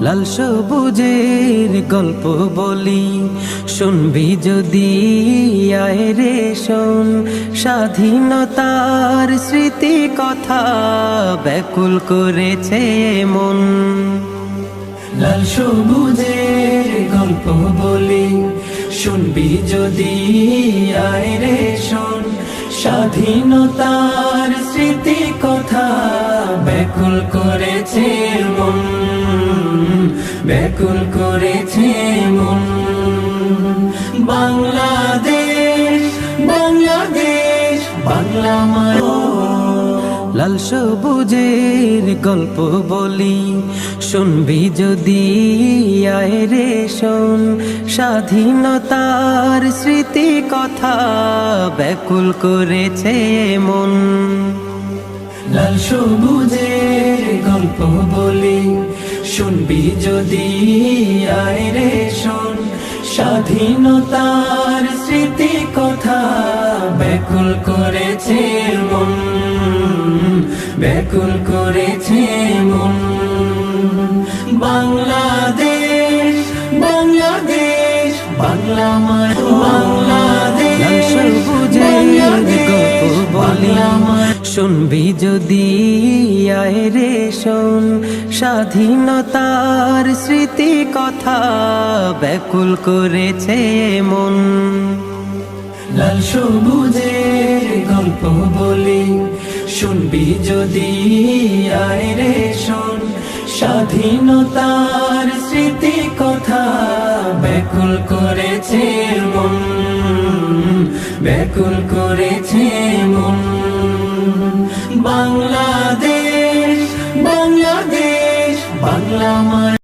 লাল সবুজের গল্প বলি। শুনবি যদি আয় রে শোন। স্বাধীনতার স্মৃতি কথা ব্যাকুল করেছে মন। লাল সবুজের গল্প বলি। শুনবি যদি আয় রে শোন। স্বাধীনতার স্মৃতি কথা ব্যাকুল করেছে ব্যাকুল করেছে মন। বাংলাদেশ বাংলাদেশ, বাংলা লাল সবুজের গল্প বলি, শুনবি যদি আয় রে শোন। স্বাধীনতার স্মৃতি কথা ব্যাকুল করেছে মন। লাল সবুজের গল্প বলি শুনবি যদি আয় রে শোন। স্বাধীনতার স্মৃতি কথা ব্যাকুল করেছে মন। ব্যাকুল করেছে মন। বাংলাদেশ বাংলাদেশ, বাংলা মায়। শুনবি যদি আয় রে শোন স্বাধীনতার স্মৃতি কথা ব্যাকুল করেছে মন। লাল সবুজের গল্প বলি, শুনবি যদি আয় রে শোন স্বাধীনতার স্মৃতি কথা ব্যাকুল করেছে মন, ব্যাকুল করেছে মন। বাংলাদেশ।